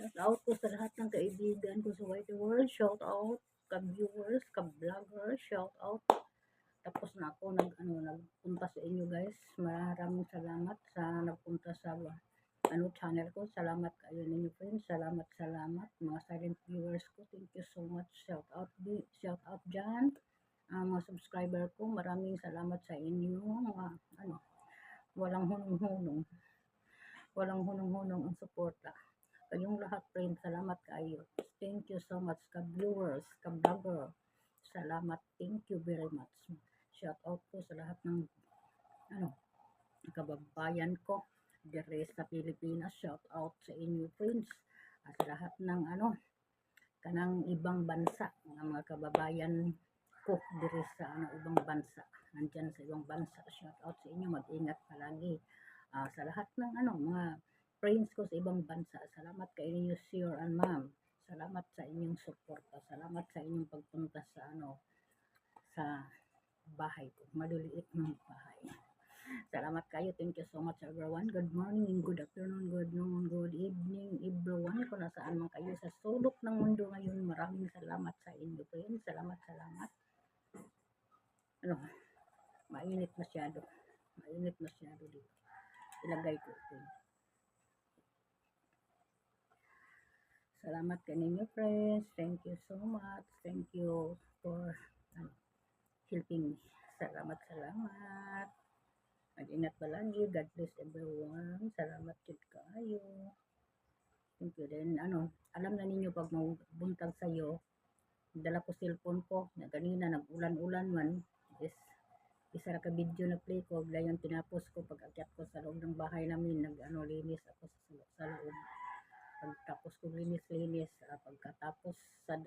Shout out po sa lahat ng kaibigan ko sa White World. Shout out ka-viewers, ka-vlogger. Shout out. Tapos na ako nag ano nagpunta sa inyo guys. Maraming salamat sa nagpunta sa ano channel ko. Salamat kayo ninyo friends. Salamat, salamat mga silent viewers ko. Thank you so much. Shout out shout out diyan. Ang mga subscriber ko, maraming salamat sa inyo. Mga ano, walang hunong-hunong. Walang hunong-hunong ang suporta. Kayong lahat friends, salamat kayo. Thank you so much ka viewers, ka vlogger. Salamat. Thank you very much. Shout out po sa lahat ng ano, kababayan ko dire sa Pilipinas. Shout out sa inyo friends at lahat ng ano kanang ibang bansa ng mga kababayan ko dire sa ano ibang bansa. Nandyan sa ibang bansa. Shout out sa inyo. Mag-ingat palagi. Ah, sa lahat ng ano mga friends ko sa ibang bansa. Salamat kay inyo sir and ma'am. Salamat sa inyong suporta. Salamat sa inyong pagpunta sa ano sa bahay ko. Maliliit ng bahay. Salamat kayo. Thank you so much everyone. Good morning, good afternoon, good noon, good evening everyone. Kung nasaan man kayo sa sulok ng mundo ngayon, maraming salamat sa inyo friends. Salamat, salamat. Ano, mainit masyado. Mainit masyado dito. Ilagay ko ito. Salamat kaninyo friends. Thank you so much. Thank you for ano, helping me. Salamat, salamat. Mag-ingat palagi. God bless everyone. Salamat kid kayo. Thank you din. Ano, alam na ninyo pag mabuntag sa'yo, dala ko cellphone ko, na kanina nag-ulan-ulan man, is isa ka video na play ko, yung tinapos ko pag akyat ko sa loob ng bahay namin, nag ano, linis ako sa, sa loob. Pagtapos ko linis-linis, ah, pagkatapos sad